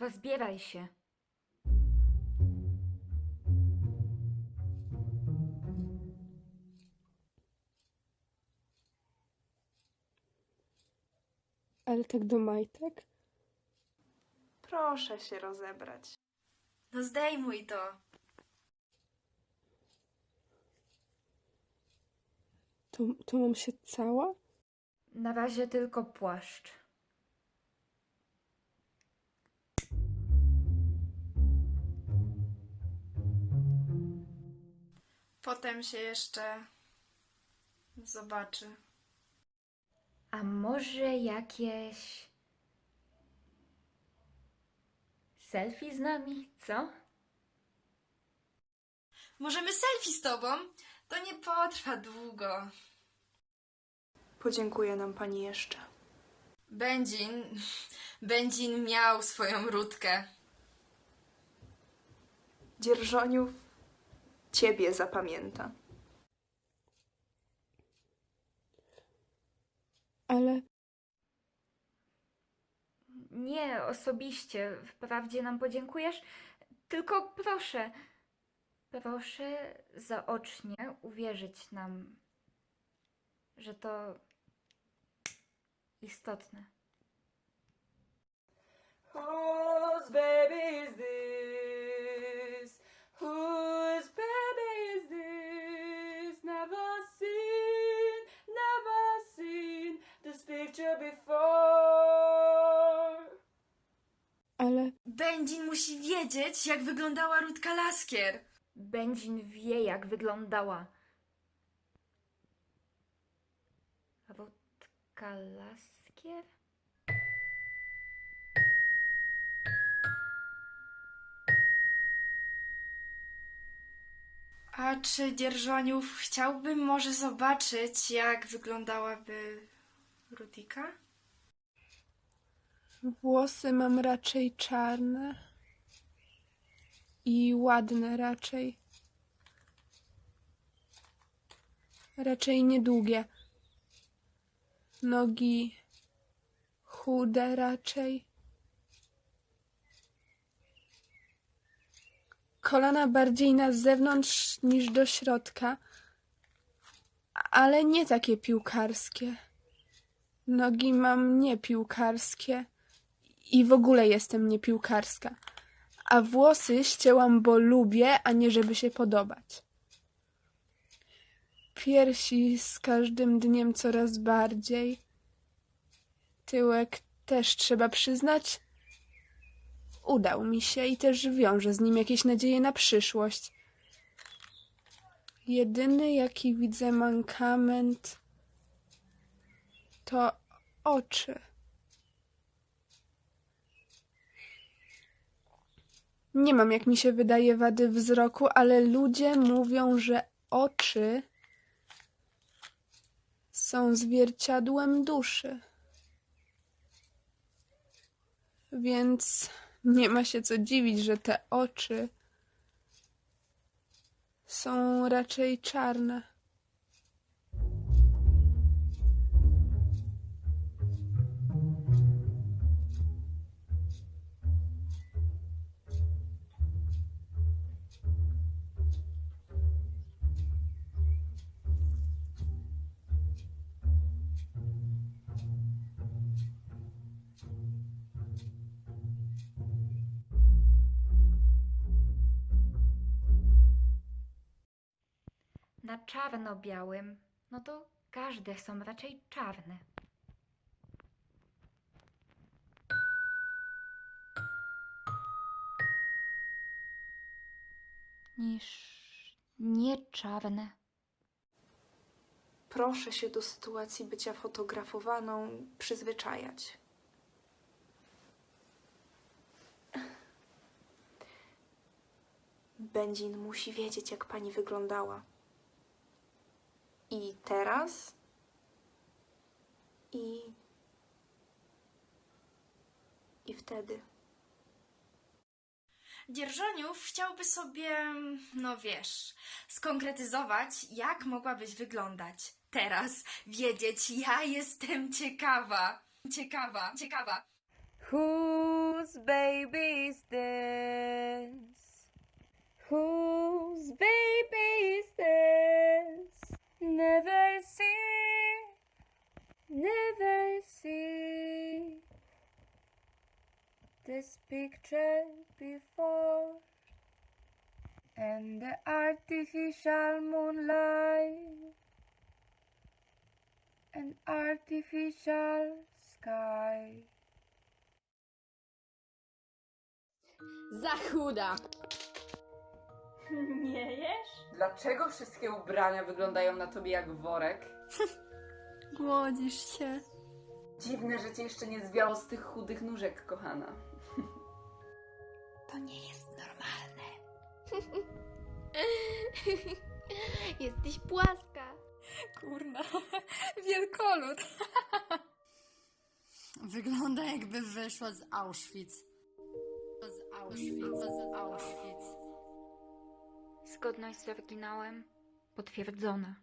Rozbieraj się. Ale tak do majtek? Proszę się rozebrać. No zdejmuj to. To, to mam się cała? Na razie tylko płaszcz. Potem się jeszcze zobaczy. A może jakieś selfie z nami, co? Możemy selfie z tobą? To nie potrwa długo. Podziękuje nam pani jeszcze. Będzin, Będzin miał swoją rutkę. Dzierżoniów ciebie zapamięta. Ale Nie osobiście, wprawdzie nam podziękujesz, tylko proszę, proszę zaocznie uwierzyć nam, że to istotne. Whose baby is this? Whose baby Będzin musi wiedzieć, jak wyglądała Rutka Laskier. Będzin wie, jak wyglądała. Rutka Laskier? A czy Dzierżoniów chciałby może zobaczyć, jak wyglądałaby Rutika? Włosy mam raczej czarne. I ładne raczej. Raczej niedługie. Nogi chude raczej. Kolana bardziej na zewnątrz niż do środka, ale nie takie piłkarskie. Nogi mam nie piłkarskie i w ogóle jestem niepiłkarska. A włosy ścięłam, bo lubię, a nie żeby się podobać. Piersi z każdym dniem coraz bardziej. Tyłek też trzeba przyznać. Udał mi się i też wiąże z nim jakieś nadzieje na przyszłość. Jedyny, jaki widzę mankament, to oczy. Nie mam, jak mi się wydaje, wady wzroku, ale ludzie mówią, że oczy są zwierciadłem duszy. Więc nie ma się co dziwić, że te oczy są raczej czarne. Na czarno-białym, no to każde są raczej czarne. Niż nie czarne. Proszę się do sytuacji bycia fotografowaną przyzwyczajać. Będzin musi wiedzieć, jak pani wyglądała. Teraz, i. i wtedy. Dzierżoniów chciałby sobie, no wiesz, skonkretyzować, jak mogłabyś wyglądać teraz. Wiedzieć, ja jestem ciekawa. Ciekawa, ciekawa. Whose baby is this? Whose baby this picture before. And the artificial moonlight, an artificial sky. Za chuda! Nie jesz? Dlaczego wszystkie ubrania wyglądają na tobie jak worek? Głodzisz się. Dziwne, że cię jeszcze nie zwiało z tych chudych nóżek, kochana. To nie jest normalne. Jesteś płaska. Kurna, wielkolud. Wygląda jakby wyszła z Auschwitz. Z Auschwitz, z Auschwitz. Zgodność z oryginałem potwierdzona.